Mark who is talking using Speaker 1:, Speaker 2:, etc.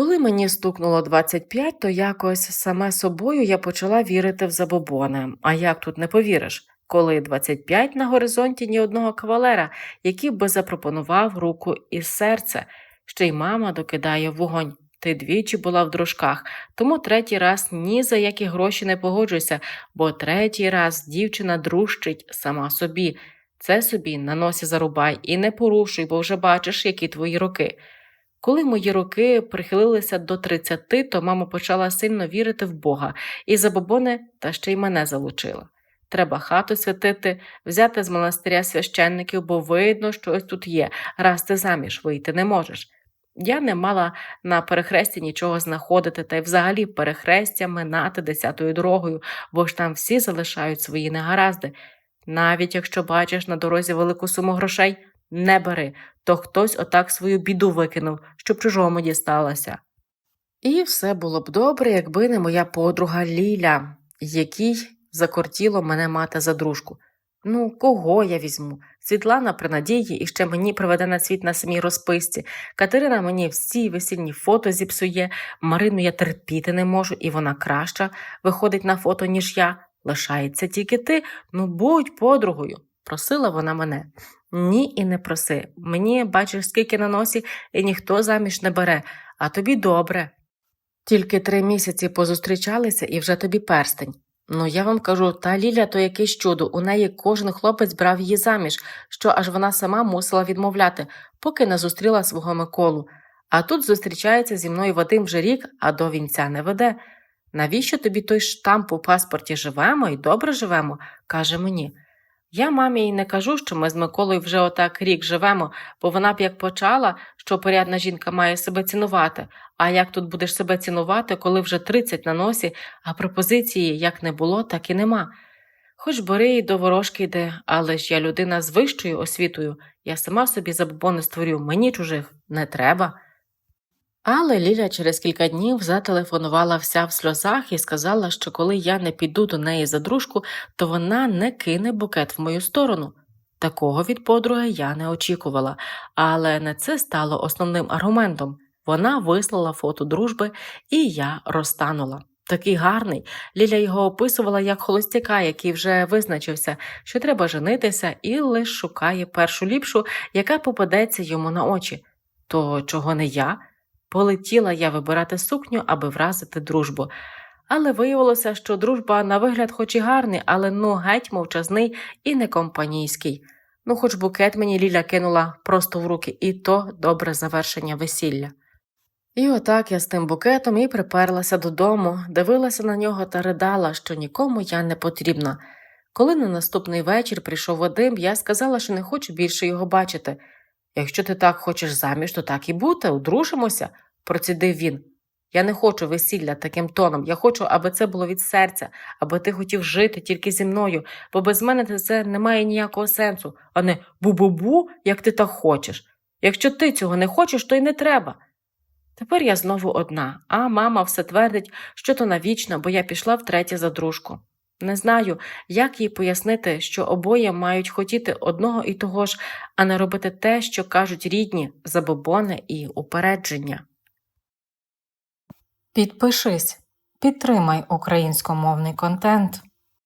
Speaker 1: Коли мені стукнуло 25, то якось саме собою я почала вірити в забобони. А як тут не повіриш? Коли 25 на горизонті ні одного кавалера, який би запропонував руку і серце, ще й мама докидає вогонь. Ти двічі була в дружках, тому третій раз ні за які гроші не погоджуйся, бо третій раз дівчина дружчить сама собі. Це собі на носі зарубай і не порушуй, бо вже бачиш, які твої роки. Коли мої роки прихилилися до 30, то мама почала сильно вірити в Бога і забобони та ще й мене залучила. Треба хату святити, взяти з монастиря священників, бо видно, що тут є, раз ти заміж вийти не можеш. Я не мала на перехресті нічого знаходити та й взагалі перехрестя минати десятою дорогою, бо ж там всі залишають свої негаразди. Навіть якщо бачиш на дорозі велику суму грошей, не бери, то хтось отак свою біду викинув, щоб чужому дісталося. І все було б добре, якби не моя подруга Ліля, якій закортіло мене мати за дружку. Ну, кого я візьму? Світлана при надії і ще мені приведе на світ на самій розписці. Катерина мені всі весільні фото зіпсує, Марину я терпіти не можу, і вона краща виходить на фото, ніж я. Лишається тільки ти, ну будь подругою, просила вона мене. Ні, і не проси. Мені бачиш, скільки на носі, і ніхто заміж не бере, а тобі добре. Тільки три місяці позустрічалися і вже тобі перстень. Ну, я вам кажу, та Ліля то якесь чудо, у неї кожен хлопець брав її заміж, що аж вона сама мусила відмовляти, поки не зустріла свого Миколу. А тут зустрічається зі мною Вадим вже рік, а до вінця не веде. Навіщо тобі той штамп у паспорті живемо і добре живемо? каже мені. Я мамі й не кажу, що ми з Миколою вже отак рік живемо, бо вона б як почала, що порядна жінка має себе цінувати. А як тут будеш себе цінувати, коли вже 30 на носі, а пропозиції як не було, так і нема. Хоч бери і до ворожки йде, але ж я людина з вищою освітою, я сама собі забобони створю, мені чужих не треба. Але Ліля через кілька днів зателефонувала вся в сльозах і сказала, що коли я не піду до неї за дружку, то вона не кине букет в мою сторону. Такого від подруги я не очікувала, але не це стало основним аргументом. Вона вислала фото дружби, і я розтанула. Такий гарний. Ліля його описувала як холостяка, який вже визначився, що треба женитися, і лише шукає першу ліпшу, яка попадеться йому на очі. То чого не я? Полетіла я вибирати сукню, аби вразити дружбу. Але виявилося, що дружба на вигляд хоч і гарний, але ну геть мовчазний і не компанійський. Ну, хоч букет мені Ліля кинула просто в руки, і то добре завершення весілля. І отак я з тим букетом і приперлася додому, дивилася на нього та ридала, що нікому я не потрібна. Коли на наступний вечір прийшов Вадим, я сказала, що не хочу більше його бачити. Якщо ти так хочеш заміж, то так і бути, одружимося, процідив він. Я не хочу весілля таким тоном. Я хочу, аби це було від серця, аби ти хотів жити тільки зі мною, бо без мене це не має ніякого сенсу, а не бу-бу-бу, як ти так хочеш. Якщо ти цього не хочеш, то й не треба. Тепер я знову одна, а мама все твердить, що то навічно, бо я пішла втретє за дружку. Не знаю, як їй пояснити, що обоє мають хотіти одного і того ж, а не робити те, що кажуть рідні, забобони і упередження.
Speaker 2: Підпишись, підтримай українськомовний контент.